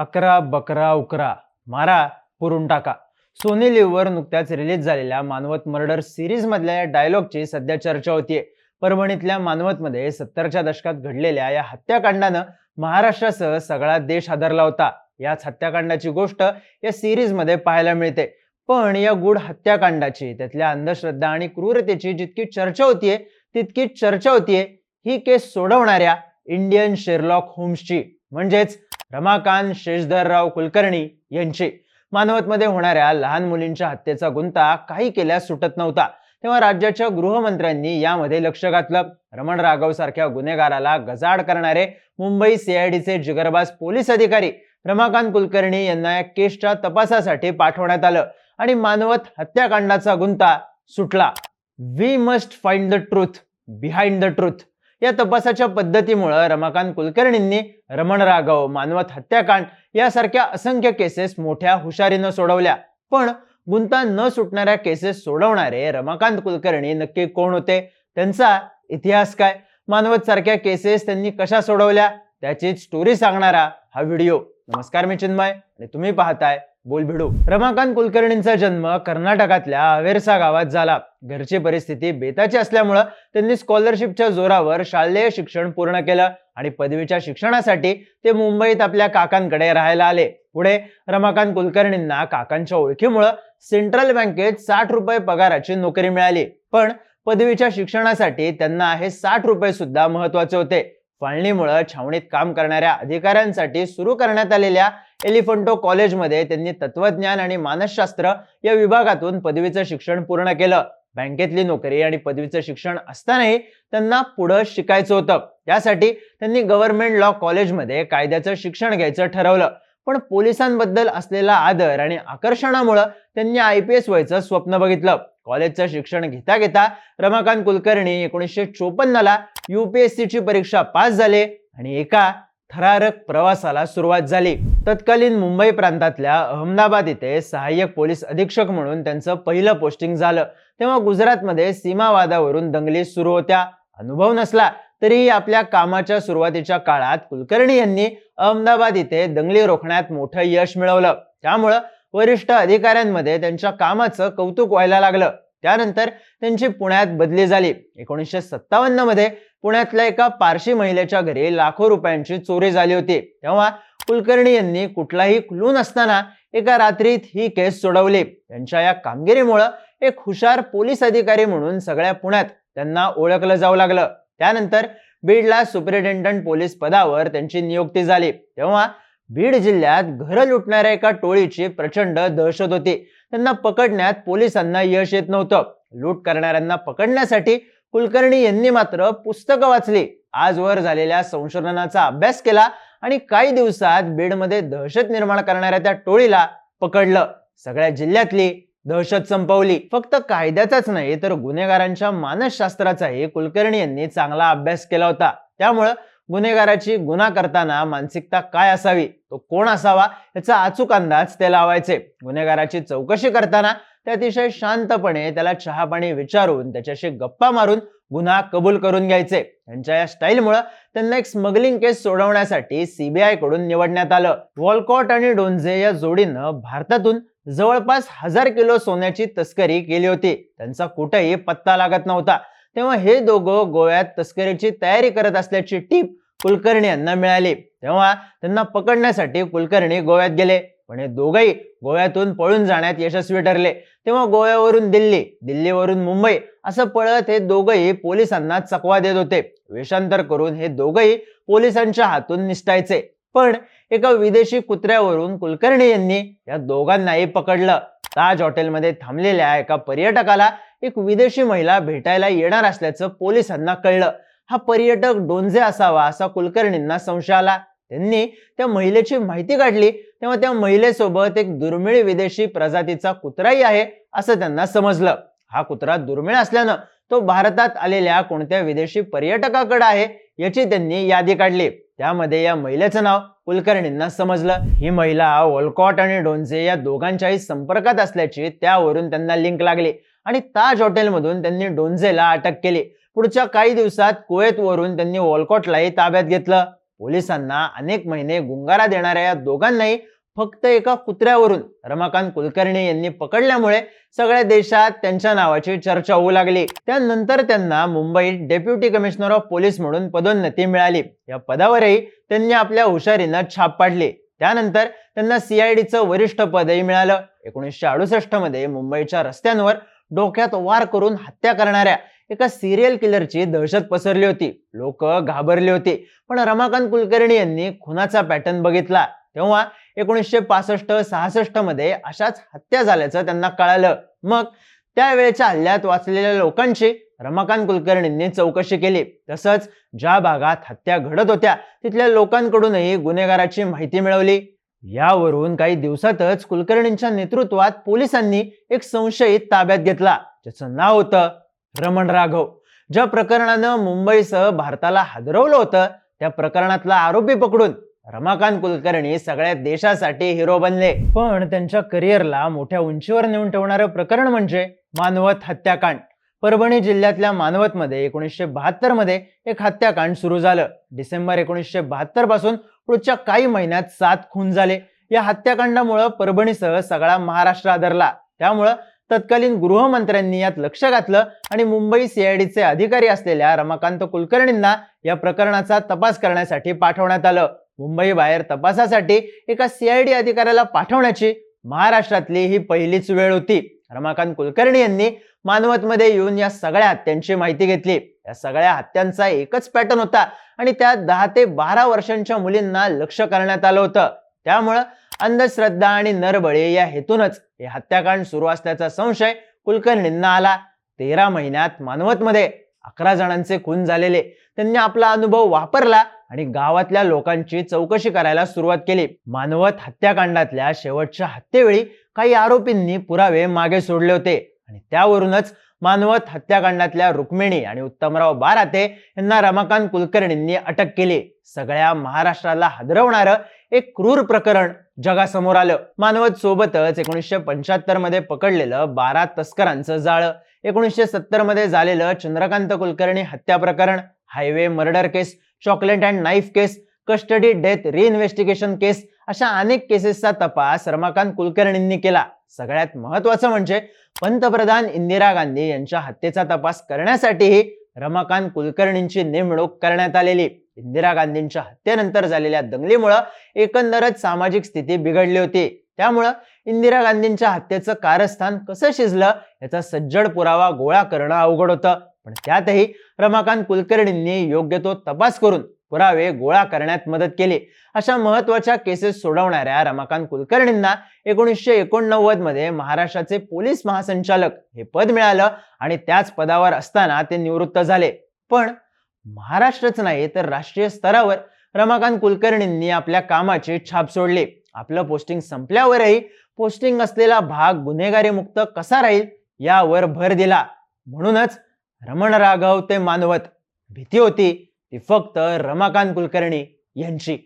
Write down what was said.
अकरा बकरा उकरा मारा पुरून टाका. सोनी लिव्हवर नुकत्याच रिलीज झालेल्या मानवत मर्डर सिरीज मधल्या या डायलॉगची सध्या चर्चा होतीये. परभणीतल्या मानवतमध्ये सत्तरच्या दशकात घडलेल्या या हत्याकांडानं महाराष्ट्रासह सगळा देश हादरला होता. याच हत्याकांडाची गोष्ट या सिरीजमध्ये पाहायला मिळते. पण या गूढ हत्याकांडाची त्यातल्या अंधश्रद्धा आणि क्रूरतेची जितकी चर्चा होतीये तितकीच चर्चा होतीये ही केस सोडवणाऱ्या इंडियन शेरलॉक होम्सची म्हणजेच रमाकांत शेषधरराव कुलकर्णी यांची. मानवतमध्ये होणाऱ्या लहान मुलींच्या हत्येचा गुंता काही केल्यास सुटत नव्हता. तेव्हा राज्याच्या गृहमंत्र्यांनी यामध्ये लक्ष घातलं. रमण राघव सारख्या गुन्हेगाराला गजाड करणारे मुंबई सीआयडीचे जिगरबाज पोलीस अधिकारी रमाकांत कुलकर्णी यांना या केसच्या तपासासाठी पाठवण्यात आलं आणि मानवत हत्याकांडाचा गुंता सुटला. We must find the truth behind the truth या तपासाच्या पद्धतीमुळं रमाकांत कुलकर्णींनी रमण राघव मानवत हत्याकांड यासारख्या असंख्य केसेस मोठ्या हुशारीनं सोडवल्या. पण गुंता न सुटणाऱ्या केसेस सोडवणारे रमाकांत कुलकर्णी नक्की कोण होते? त्यांचा इतिहास काय? मानवत सारख्या केसेस त्यांनी कशा सोडवल्या? त्याची स्टोरी सांगणारा हा व्हिडिओ. नमस्कार मी चिन्मय आणि तुम्ही पाहताय बोल भिडू. रमाकांत कुलकर्णींचा जन्म कर्नाटकातल्या अवेरसा गावात झाला. घरची परिस्थिती बेताची असल्यामुळं त्यांनी स्कॉलरशिपच्या जोरावर शालेय शिक्षण पूर्ण केलं आणि पदवीच्या शिक्षणासाठी ते मुंबईत आपल्या काकांकडे राहायला आले. पुढे रमाकांत कुलकर्णींना काकांच्या ओळखीमुळं सेंट्रल बँकेत साठ रुपये पगाराची नोकरी मिळाली. पण पदवीच्या शिक्षणासाठी त्यांना हे साठ रुपये सुद्धा महत्त्वाचे होते. फाळणीमुळं छावणीत काम करणाऱ्या अधिकाऱ्यांसाठी सुरू करण्यात आलेल्या एलिफंटो कॉलेजमध्ये त्यांनी तत्वज्ञान आणि मानसशास्त्र या विभागातून पदवीचं शिक्षण पूर्ण केलं. बँकेतली नोकरी आणि पदवीचं शिक्षण असतानाही त्यांना पुढं शिकायचं होतं. त्यासाठी त्यांनी गव्हर्नमेंट लॉ कॉलेजमध्ये कायद्याचं शिक्षण घ्यायचं ठरवलं. पण पोलिसांबद्दल असलेला आदर आणि आकर्षणामुळं त्यांनी आय पी एस व्हायचं स्वप्न बघितलं. कॉलेजचं शिक्षण घेता घेता रमाकांत कुलकर्णी एकोणीसशे चोपन्नला युपीएससीची परीक्षा पास झाले आणि एका थरारक प्रवासाला सुरुवात झाली. तत्कालीन मुंबई प्रांतातल्या अहमदाबाद इथे सहाय्यक पोलीस अधीक्षक म्हणून त्यांचं पहिलं पोस्टिंग झालं. तेव्हा गुजरातमध्ये सीमावादावरून दंगली सुरू होत्या. अनुभव नसला तरीही आपल्या कामाच्या सुरुवातीच्या काळात कुलकर्णी यांनी अहमदाबाद इथे दंगली रोखण्यात मोठं यश मिळवलं. त्यामुळं वरिष्ठ अधिकाऱ्यांमध्ये त्यांच्या कामाचं कौतुक व्हायला लागलं. त्यानंतर त्यांची पुण्यात बदली झाली. एकोणीसशे सत्तावन्नमध्ये पुण्यातल्या एका पारशी महिलेच्या घरी लाखो रुपयांची चोरी झाली होती. तेव्हा कुलकर्णी यांनी कुठलाही क्लू नसताना एका रात्रीत ही केस सोडवली. त्यांच्या या कामगिरीमुळं एक हुशार पोलीस अधिकारी म्हणून सगळ्या पुण्यात त्यांना ओळखलं जाऊ लागलं. त्यानंतर बीडला सुपरिटेंडंट पोलीस पदावर त्यांची नियुक्ती झाली. तेव्हा बीड जिल्ह्यात घरं लुटणाऱ्या एका टोळीची प्रचंड दहशत होती. त्यांना पकडण्यात पोलिसांना यश येत नव्हतं. लूट करणाऱ्यांना पकडण्यासाठी कुलकर्णी यांनी मात्र पुस्तकं वाचली. आजवर झालेल्या संशोधनाचा अभ्यास केला आणि काही दिवसात बीडमध्ये दहशत निर्माण करणाऱ्या त्या टोळीला पकडलं. सगळ्या जिल्ह्यातली दहशत संपवली. फक्त कायद्याचाच नाही तर गुन्हेगारांच्या मानसशास्त्राचाही कुलकर्णी यांनी चांगला अभ्यास केला होता. त्यामुळं गुन्हेगाराची गुन्हा करताना मानसिकता काय असावी? तो कोण असावा? याचा अचूक अंदाज ते लावायचे. गुन्हेगाराची चौकशी करताना ते अतिशय शांतपणे त्याला चहापाणी विचारून त्याच्याशी गप्पा मारून गुन्हा कबूल करून घ्यायचे. त्यांच्या या स्टाईलमुळं त्यांना एक स्मगलिंग केस सोडवण्यासाठी सीबीआयकडून निवडण्यात आलं. वॉलकॉट आणि डोंझे या जोडीनं भारतातून जवळपास हजार किलो सोन्याची तस्करी केली होती. त्यांचा कुठेही पत्ता लागत नव्हता. तेव्हा हे दोघं गोव्यात तस्करीची तयारी करत असल्याची टीप कुलकर्णी यांना मिळाली. तेव्हा त्यांना पकडण्यासाठी कुलकर्णी गोव्यात गेले. पण हे दोघंही गोव्यातून पळून जाण्यात यशस्वी ठरले. तेव्हा गोव्यावरून दिल्ली दिल्लीवरून मुंबई असं पळत हे दोघंही पोलिसांना चकवा देत होते. वेषांतर करून हे दोघंही पोलिसांच्या हातून निसटायचे. पण एका विदेशी कुत्र्यावरून कुलकर्णी यांनी या दोघांनाही पकडलं. ताज हॉटेलमध्ये थांबलेल्या एका पर्यटकाला एक विदेशी महिला भेटायला येणार असल्याचं पोलिसांना कळलं. हा पर्यटक डोंझे असावा असा कुलकर्णींना संशय आला. त्यांनी त्या महिलेची माहिती काढली. तेव्हा त्या महिलेसोबत एक दुर्मिळ विदेशी प्रजातीचा कुत्राही आहे असं त्यांना समजलं. हा कुत्रा दुर्मिळ असल्यानं तो भारतात आलेल्या कोणत्या विदेशी पर्यटकाकडे आहे याची त्यांनी यादी काढली. त्यामध्ये या महिलेचं नाव कुलकर्णींना समजलं. ही महिला वॉलकॉट आणि डोन्झे या दोघांच्याही संपर्कात असल्याची त्यावरून त्यांना लिंक लागली आणि ताज हॉटेलमधून त्यांनी डोंझेला अटक केली. पुढच्या काही दिवसात कुवेतवरून त्यांनी वॉलकॉटलाही ताब्यात घेतलं. पोलिसांना अनेक महिने गुंगारा देणाऱ्या या दोघांनाही फक्त एका कुत्र्यावरून रमाकांत कुलकर्णी यांनी पकडल्यामुळे सगळ्या देशात त्यांच्या नावाची चर्चा होऊ लागली. त्यानंतर त्यांना मुंबईत डेप्युटी कमिशनर ऑफ पोलीस म्हणून पदोन्नती मिळाली. या पदावरही त्यांनी आपल्या हुशारीनं छाप पाडली. त्यानंतर त्यांना सीआयडीचं वरिष्ठ पदही मिळालं. एकोणीसशे अडुसष्टमध्ये मुंबईच्या रस्त्यांवर डोक्यात वार करून हत्या करणाऱ्या एका सिरियल किलरची दहशत पसरली होती. लोक घाबरले होते. पण रमाकांत कुलकर्णी यांनी खुनाचा पॅटर्न बघितला. तेव्हा एकोणीसशे पासष्ट सहासष्टमध्ये अशाच हत्या झाल्याचं त्यांना कळालं. मग त्यावेळेच्या हल्ल्यात वाचलेल्या लोकांची रमाकांत कुलकर्णींनी चौकशी केली. तसंच ज्या भागात हत्या घडत होत्या तिथल्या लोकांकडूनही गुन्हेगाराची माहिती मिळवली. यावरून काही दिवसातच कुलकर्णींच्या नेतृत्वात पोलिसांनी एक संशयित ताब्यात घेतला ज्याचं नाव होतं रमण राघव. ज्या प्रकरणानं मुंबईसह भारताला हादरवलं होतं त्या प्रकरणातला आरोपी पकडून रमाकांत कुलकर्णी सगळ्या देशासाठी हिरो बनले. पण त्यांच्या करिअरला मोठ्या उंचीवर नेऊन ठेवणारं प्रकरण म्हणजे मानवत हत्याकांड. परभणी जिल्ह्यातल्या मानवतमध्ये एकोणीसशे बहात्तरमध्ये एक हत्याकांड सुरू झालं. डिसेंबर एकोणीसशे बहात्तरपासून पुढच्या काही महिन्यात सात खून झाले. या हत्याकांडामुळं परभणीसह सगळा महाराष्ट्र आदरला. त्यामुळं तत्कालीन गृहमंत्र्यांनी यात लक्ष घातलं आणि मुंबई सीआयडीचे अधिकारी असलेल्या रमाकांत कुलकर्णींना या प्रकरणाचा तपास करण्यासाठी पाठवण्यात आलं. मुंबई बाहेर तपासासाठी एका सीआयडी अधिकाऱ्याला पाठवण्याची महाराष्ट्रातली ही पहिलीच वेळ होती. रमाकांत कुलकर्णी यांनी मानवतमध्ये येऊन या सगळ्या हत्यांची माहिती घेतली. या सगळ्या हत्यांचा एकच पॅटर्न होता आणि त्यात दहा ते बारा वर्षांच्या मुलींना लक्ष करण्यात आलं होतं. त्यामुळं अंधश्रद्धा आणि नरबळे या हेतूनच हे हत्याकांड सुरू असल्याचा संशय कुलकर्णींना आला. तेरा महिन्यात मानवतमध्ये अकरा जणांचे खून झालेले. त्यांनी आपला अनुभव वापरला आणि गावातल्या लोकांची चौकशी करायला सुरुवात केली. मानवत हत्याकांडातल्या शेवटच्या हत्येवेळी काही आरोपींनी पुरावे मागे सोडले होते आणि त्यावरूनच मानवत हत्याकांडातल्या रुक्मिणी आणि उत्तमराव बाराते यांना रमाकांत कुलकर्णींनी अटक केली. सगळ्या महाराष्ट्राला हादरवणारं एक क्रूर प्रकरण जगासमोर आलं. मानवत सोबतच एकोणीसशे पंच्याहत्तरमध्ये पकडलेलं बारा तस्करांचं जाळं एकोणीसशे सत्तरमध्ये झालेलं चंद्रकांत कुलकर्णी हत्या प्रकरण highway murder case chocolate and knife case custody death reinvestigation case अशा अनेक केसेसचा तपास रमाकांत कुलकर्णींनी केला. सगळ्यात महत्वाचं म्हणजे पंतप्रधान इंदिरा गांधी यांच्या हत्येचा तपास करण्यासाठीही रमाकांत कुलकर्णींची नेमणूक करण्यात आलेली. इंदिरा गांधींच्या हत्येनंतर झालेल्या दंगलीमुळं एकंदरच सामाजिक स्थिती बिघडली होती. त्यामुळं इंदिरा गांधींच्या हत्येचं कारस्थान कसं शिजलं याचा सज्जड पुरावा गोळा करणं अवघड होतं. पण त्यातही रमाकांत कुलकर्णींनी योग्य तो तपास करून पुरावे गोळा करण्यात मदत केली. अशा महत्त्वाच्या केसेस सोडवणाऱ्या रमाकांत कुलकर्णींना एकोणीसशे एकोणनव्वदमध्ये महाराष्ट्राचे पोलीस महासंचालक हे पद मिळालं आणि त्याच पदावर असताना ते निवृत्त झाले. पण महाराष्ट्रच नाही तर राष्ट्रीय स्तरावर रमाकांत कुलकर्णींनी आपल्या कामाची छाप सोडली. आपलं पोस्टिंग संपल्यावरही पोस्टिंग असलेला भाग गुन्हेगारी मुक्त कसा राहील यावर भर दिला. म्हणूनच रमण राघव ते मानवत. भीती होती. ती फक्त रमाकांत कुलकर्णी यांची.